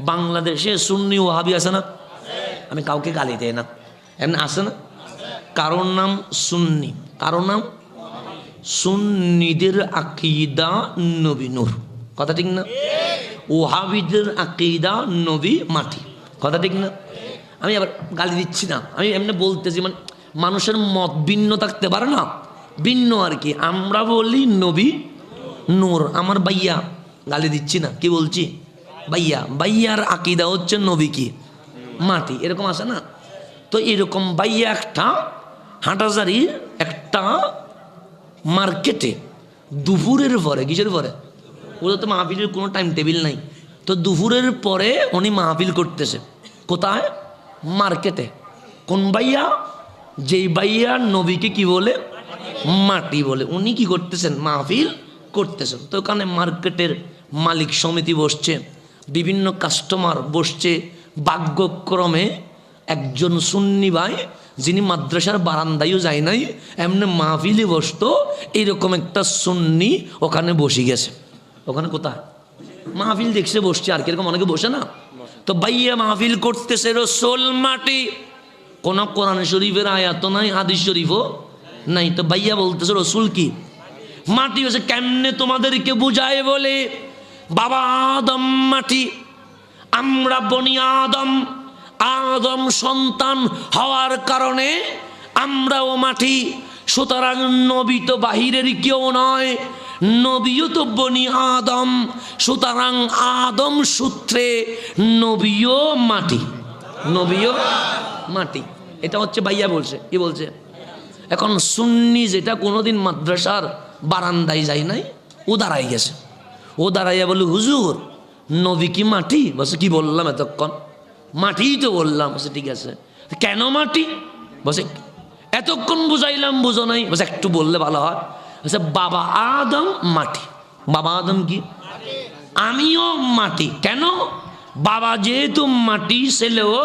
বাংলাদেশে সুন্নি ওহাবি আছে না? আমি কাউকে গালি দেয় না। এমনি আছে না? কারোর নাম সুন্নি, কারোর নাম সুন্নিদের আকিদা নবী নূর। কথা ঠিক না? ওহাবিদের আকিদা নবী মাটি। কথা ঠিক না? আমি আবার গালি দিচ্ছি না। আমি এমনি বলতেছি মানে মানুষের মত ভিন্ন থাকতে পারে না। ভিন্ন আর কি। আমরা বলি নবী নূর। আমার বাইয়া গালি দিচ্ছি না। কি বলছি? বাইয়া বাইয়ার আকিদা হচ্ছে নবী কি? মাটি, এরকম আছে না? তো এরকম বাইয়া একটা হাঁটাজারির একটা মার্কেটে দুপুরের পরে, কিসের পরে? ওদের তো মাহফিলের কোনো টাইম টেবিল নাই। তো দুপুরের পরে উনি মাহফিল করতেছে। কোথায়? মার্কেটে। কোন বাইয়া যেই বাইয়া নবীকে কি বলে? মাটি বলে। উনি কি করতেছেন? মাহফিল করতেছেন। তো ওখানে মার্কেটের মালিক সমিতি বসছে। বিভিন্ন কাস্টমার বসছে ভাগ্যক্রমে একজন সুন্নি ভাই যিনি মাদ্রাসার বারান্দায়ও যায় নাই এমনি মাহফিলে বসতো এইরকম একটা সুন্নি ওখানে বসে গেছে। ওখানে কোথায়? মাহফিল দেখছে বসছে আর কীরকম অনেকে বসে না? তো বাইয়া মাহফিল করতেছে রসোল মাটি। কোন কোরআন শরীফের আয়াত নাই হাদিস শরীফও নাই। তো বাইয়া বলতেছে রসুল কি? মাটি হচ্ছে কেমনে তোমাদেরকে বুঝায় বলে? বাবা আদম মাটি, আমরা বনি আদম আদম সন্তান হওয়ার কারণে আমরাও মাটি, সুতরাং নবী তো বাহিরের কেউ নয়, নবীও তো বনি আদম, সুতরাং আদম সূত্রে নবীও মাটি নবীও মাটি। এটা হচ্ছে ভাইয়া বলছে, কি বলছে? এখন সুন্নি যেটা কোনোদিন মাদ্রাসার বারান্দায় যায় নাই ও দাঁড়াই গেছে। ও দাঁড়াইয়া বলে হুজুর, নবী কি মাটি? বসে কি বললাম এতক্ষণ? মাটিই তো বললাম। বসে ঠিক আছে। কেন মাটি? বসে এতক্ষণ বুঝাইলাম, বুঝো নাই। বসে একটু বললে ভালো হয়। বসে বাবা আদম মাটি। বাবা আদম কি? আমিও মাটি। কেন? বাবা যেহেতু মাটি, ছেলেও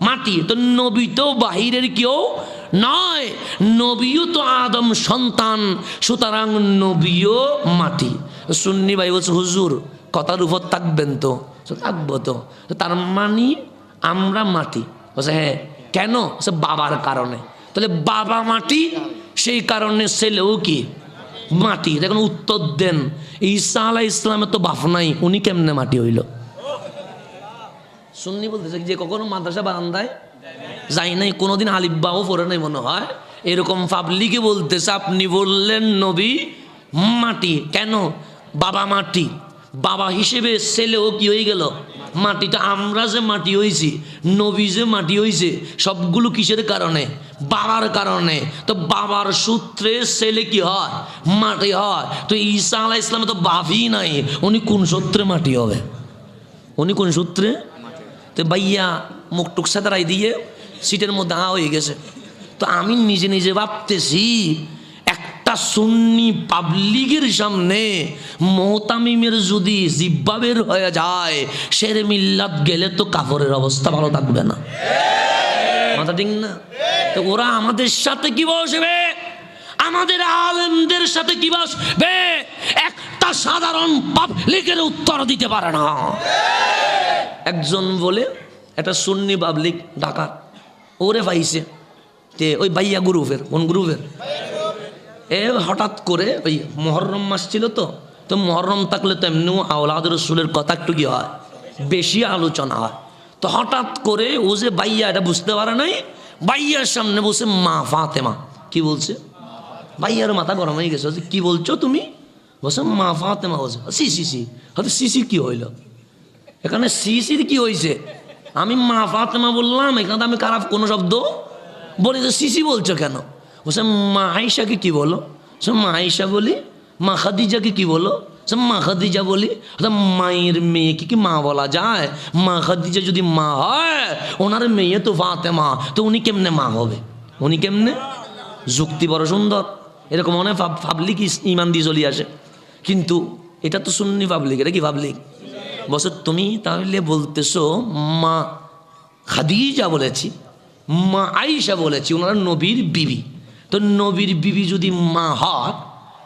মাটি। তো নবী তো বাহিরের কেউ নয়। নবীও তো আদম সন্তান, সুতরাং নবীও মাটি। সুন্নি ভাই বলছে, হুজুর, কথার উপর থাকবেন তো। থাকব তো। তো তার মানে আমরা মাটি। বলছে হ্যাঁ। কেন? সে বাবার কারণে। তাহলে বাবা মাটি, সেই কারণে ছেলেও কি? মাটি। দেখুন, উত্তর দেন। ঈসা আলাহ ইসলামের তো বাপ নাই, উনি কেমনে মাটি হইল? সুন্নি বলতেছে যে কখনো মাদ্রাসা বারান্দায় যাই নাই, কোনোদিন আলিব্বাও পড়ে নাই মনে হয়। এরকম পাবলিকে বলতেছে, আপনি বললেন নবী মাটি। কেন? বাবা মাটি। বাবা হিসেবে ছেলেও কি হয়ে গেল? মাটিটা আমরা যে মাটি হয়েছি নবী যে মাটি হয়েছে সবগুলো কিসের কারণে? বাবার কারণে। তো বাবার সূত্রে ছেলে কি হয়? মাটি হয়। তো ঈসা আলাহ ইসলামে তো বাপই নাই। উনি কোন সূত্রে মাটি হবে? উনি কোন সূত্রে? তো ভাইয়া মুখ টুক সাদারাই দিয়ে সিটের মধ্যে হা হয়ে গেছে। তো আমি নিজে নিজে ভাবতেছি একটা সুন্নি পাবলিকের সামনে মোহতামিমের যদি জিব্বা বের হয়ে যায়, শের মিল্লাত গেলে তো কাপড়ের অবস্থা ভালো থাকবে না। মাথা ঠিক না? তো ওরা আমাদের সাথে কি বসবে? আমাদের আলেমদের সাথে কি বসবে? একটা সাধারণ পাবলিকের উত্তর দিতে পারে না। একজন বলে একটা সুন্নি পাবলিক ঢাকা ওরে পাইছে তে ওই বাইয়া গ্রুপের, কোন গ্রুপের? এ হঠাৎ করে ওই মহরম মাস ছিল তো তো মহরম থাকলে তো এমনিও আওলাদ রসুলের কথা একটু কি হয়? বেশি আলোচনা হয়। তো হঠাৎ করে ও যে বাইয়া এটা বুঝতে পারে নাই? বাইয়ার সামনে বসে মা ফাতেমা। কি বলছে? ভাইয়ার মাথা গরম হয়ে গেছে। কি বলছো তুমি? বসে মা ফাতেমা। বলছে, সি সি সি। হয়তো সিসি কি হইল? এখানে সিসির কি হয়েছে আমি মা ফাতেমা বললাম, এখানে তো আমি খারাপ কোনো শব্দ। বলি তো সিসি বলছো কেন? বলছে মা আইসাকে কি বলো? সে মা আইসা বলি, মা খাদিজাকে কি বলো? সে মা খাদিজা বলি তো মায়ের মেয়েকে কি মা বলা যায়? মা খাদিজা যদি মা হয়, ওনার মেয়ে তো ফাতেমা, তো উনি কেমনে মা হবে? উনি কেমনে? যুক্তি বড় সুন্দর। এরকম অনেক পাবলিক ইমান দিয়ে চলে আসে। কিন্তু এটা তো সুন্নি পাবলিক এটা কি পাবলিক বসে তুমি তাহলে বলতেছো, মা খাদিজা বলেছি, মা আইসা বলেছি, ওনারা নবীর বিবি। তো নবীর বিবি যদি মা হয়,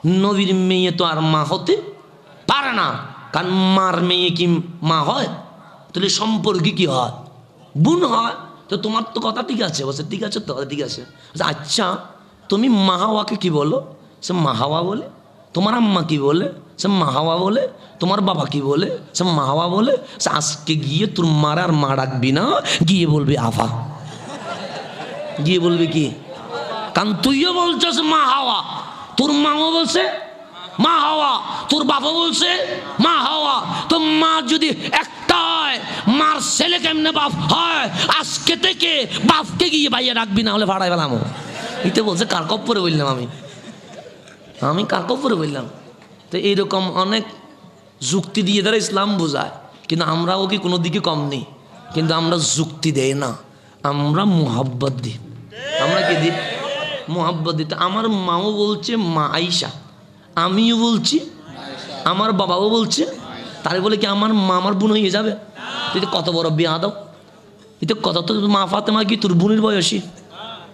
নবীর মেয়ে তো আর মা হতে পারে না। কারণ মার মেয়ে কি মা হয়? তাহলে সম্পর্কে কি হয়? বোন হয়। তো তোমার তো কথা ঠিক আছে। বলছে, ঠিক আছে তো ঠিক আছে। আচ্ছা তুমি মাহাওয়াকে কি বলো? সে মাহাওয়া বলে। তোমার আম্মা কি বলে? সে মাহাওয়া বলে। তোমার বাবা কি বলে? সে মাহাওয়া বলে। সে আজকে গিয়ে তোর মার আর মা ডাকবি না, গিয়ে বলবি আফা। গিয়ে বলবি কি? কারণ তুইও বলছিস মা হাওয়া। তোর মাও বলছে, মা হাওয়া। তোর বাবা বলছে, মা হাওয়া। তো মা যদি একটা হয় মার ছেলে কেমনে বাপ হয়? আজকে থেকে বাপকে গিয়ে বাইরে রাখবি, না হলে ভাড়ায় পেলাম ইতে বলছে কার কপ্পরে বললাম আমি। আমি কার কপ্পরে বললাম। তো এইরকম অনেক যুক্তি দিয়ে তারা ইসলাম বোঝায়। কিন্তু আমরাও কি কোনো দিকে কম নেই। কিন্তু আমরা যুক্তি দেই না। আমরা মোহাব্বত দিই। আমরা কি দিই? মোহাব্বত দিই তো আমার মাও বলছে, মা আইসা আমিও বলছি, আমার বাবাও বলছে। তারে বলে কি, আমার মা আমার বোন হয়ে যাবে? তুই তো কত বড় বিয়া দাও তুই তো কত তো মা ফাতেমা কি তোর বোনের বয়সী?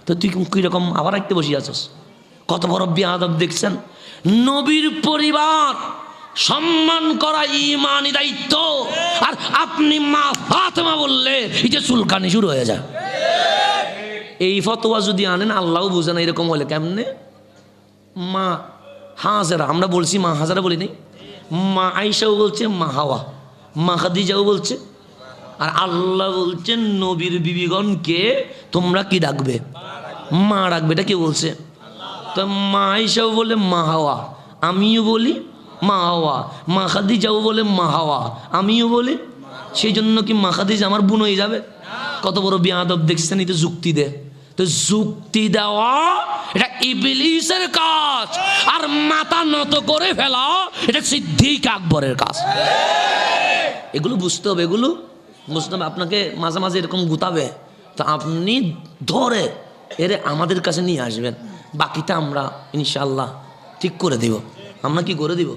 তো তুই কীরকম আবার রাখতে বসে আছস? কত বড় বিয়াদব দেখছেন? নবীর পরিবার সম্মান করা ইমানি দায়িত্ব। আর আপনি মা ফাতেমা বললে যে চুলকানি শুরু হয়ে যায়। এই ফতোয়া যদি আনেন, আল্লাহও বুঝে না এরকম হলে কেমনে? মা হাজারা, আমরা বলছি মা হাজারা বলি নাই? মা আইসাও বলছে, মা হাওয়া। মা খাদিজাও বলছে। আর আল্লাহ বলছেন নবীর বিবিগণকে তোমরা কি ডাকবে? মা ডাকবে, এটা কে বলছে? তো মা আইসাও বলে, মা হাওয়া। আমিও বলি, মা হাওয়া। মা খাদিজাও বলে, মা হাওয়া। আমিও বলি, সেই জন্য কি মা খাদিজা আমার বোন হয়ে যাবে? কত বড় বিয়াদব দেখছেন এই তো, যুক্তি দে। তো যুক্তি দেওয়া, এটা ইবলিসের কাজ। আর মাথা নত করে ফেলা, এটা সিদ্দিক আকবরের কাজ। এগুলো বুঝতে হবে, এগুলো বুঝতে হবে। আপনাকে মাঝে মাঝে এরকম গুতাবে। তো আপনি ধরে এরে আমাদের কাছে নিয়ে আসবেন। বাকিটা আমরা ইনশাল্লাহ ঠিক করে দিব। আমরা কি করে দিব?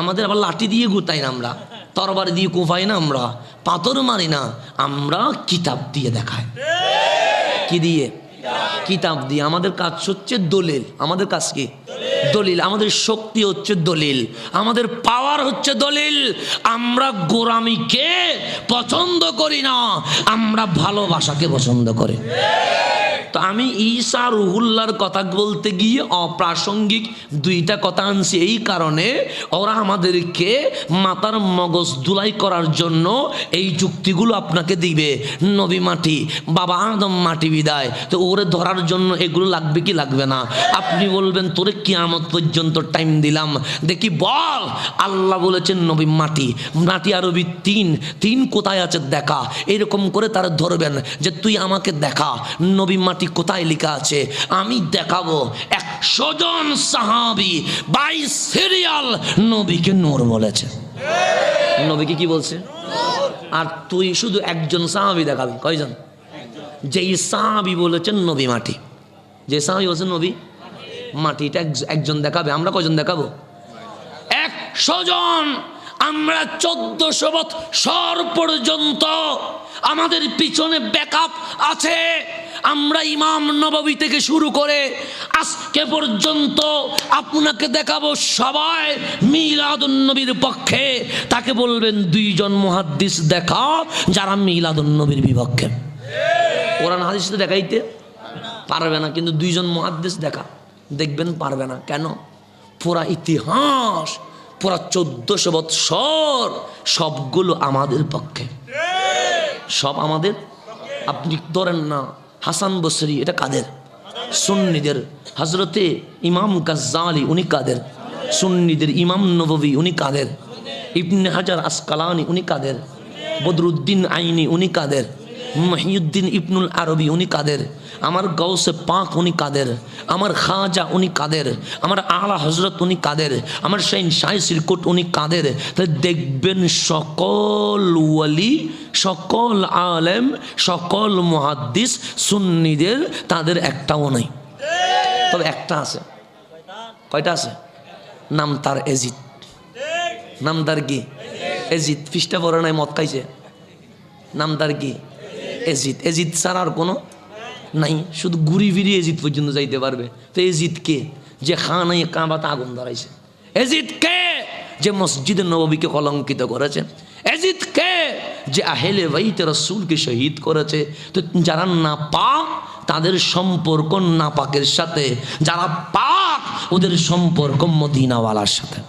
আমাদের আবার লাঠি দিয়ে গুতাই না আমরা। তরবারি দিয়ে কোফাই না আমরা? পাথর মারি না, আমরা কিতাব দিয়ে দেখাই। কি দিয়ে? কিতাব দিয়ে। আমাদের কাজ হচ্ছে দলিল। আমাদের কাজ কি? দলিল। আমাদের শক্তি হচ্ছে দলিল। আমাদের পাওয়ার হচ্ছে দলিল। আমরা গোরামিকে পছন্দ করি না, আমরা ভালোবাসাকে পছন্দ করি। তো আমি ঈসা রুহুল্লার কথা বলতে গিয়ে অপ্রাসঙ্গিক দুইটা কথা আনছি। এই কারণে ওরা আমাদেরকে মাতার মগজ দুলাই করার জন্য এই যুক্তিগুলো আপনাকে দিবে। নবী মাটি, বাবা আদম মাটি বিদায়। তো ওরে ধরার জন্য এগুলো লাগবে কি লাগবে না? আপনি বলবেন, তোরে কিয়ামত পর্যন্ত টাইম দিলাম। দেখি বল, আল্লাহ বলেছেন নবী মাটি মাটি আরবি তিন তিন কোথায় আছে দেখা। এরকম করে তারা ধরবেন যে, তুই আমাকে দেখা। নবী মাটি কোথায় লেখা আছে? আমি দেখাবো। একশো জন সাহাবি বাই সিরিয়াল নবীকে নূর বলেছে। নবীকে কি বলছে? আর তুই শুধু একজন সাহাবি দেখাবি। কয়জন? যেই সাহাবি বলেছেন নবী মাটি। যে সাহাবি বলছেন নবী মাটিটা এক- একজন দেখাবে। আমরা কয়জন দেখাবো? একশো জন। আমরা চোদ্দশো বৎসর পর্যন্ত আমাদের পিছনে ব্যাকআপ আছে। আমরা ইমাম নববী থেকে শুরু করে আজকে পর্যন্ত আপনাকে দেখাবো সবাই মিলাদুন্নবীর পক্ষে। তাকে বলবেন, দুইজন মুহাদ্দিস দেখা যারা মিলাদুন্নবীর বিপক্ষে। কোরআন হাদিস তো দেখাইতে পারবে না, কিন্তু দুইজন মহাদ্দেশ দেখা। দেখবেন পারবে না। কেন? পুরা ইতিহাস, পুরা চোদ্দশো বৎসর সবগুলো আমাদের পক্ষে। সব আমাদের? আপনি ধরেন না? হাসান বসরি, এটা কাদের? সুন্নিদের। হজরতে ইমাম গাজ্জালি, উনি কাদের? সুন্নিদের ইমাম নবী উনি কাদের? ইবনে হাজার আসকালানি, উনি কাদের? বদরুদ্দিন আইনি, উনি কাদের? মহিউদ্দিন ইবনুল আরবি, উনি কাদের? আমার গৌসে পাক উনি কাদের? আমার খাজা উনি কাদের? আমার আলা হজরত উনি কাদের? আমার শাইন শাহ সিরকুট উনি কাদের? তাই দেখবেন সকল ওয়ালি, সকল আলেম, সকল মুহাদ্দিস সুন্নিদের তাদের একটাও নাই। তবে একটা আছে। কয়টা আছে? নাম তার এজিদ। নাম তার কি? এজিদ। ফিসটা পরে নাই, মদ খাইছে। নাম তার কি? এজিদ এজিদ ছাড়া আর কোনো নাই। শুধু ঘুরি ফিরি এজিদ পর্যন্ত যাইতে পারবে। তো এজিদ কে? যে খানাই কাঁবাতে আগুন ধরাইছে। এজিদ কে? যে মসজিদে নবীকে কলঙ্কিত করেছে। এজিদ কে? যে আহেলে বাইতে রসুলকে শহীদ করেছে। তো যারা না পাক তাদের সম্পর্ক নাপাকের সাথে। যারা পাক, ওদের সম্পর্ক মদিনাওয়ালার সাথে।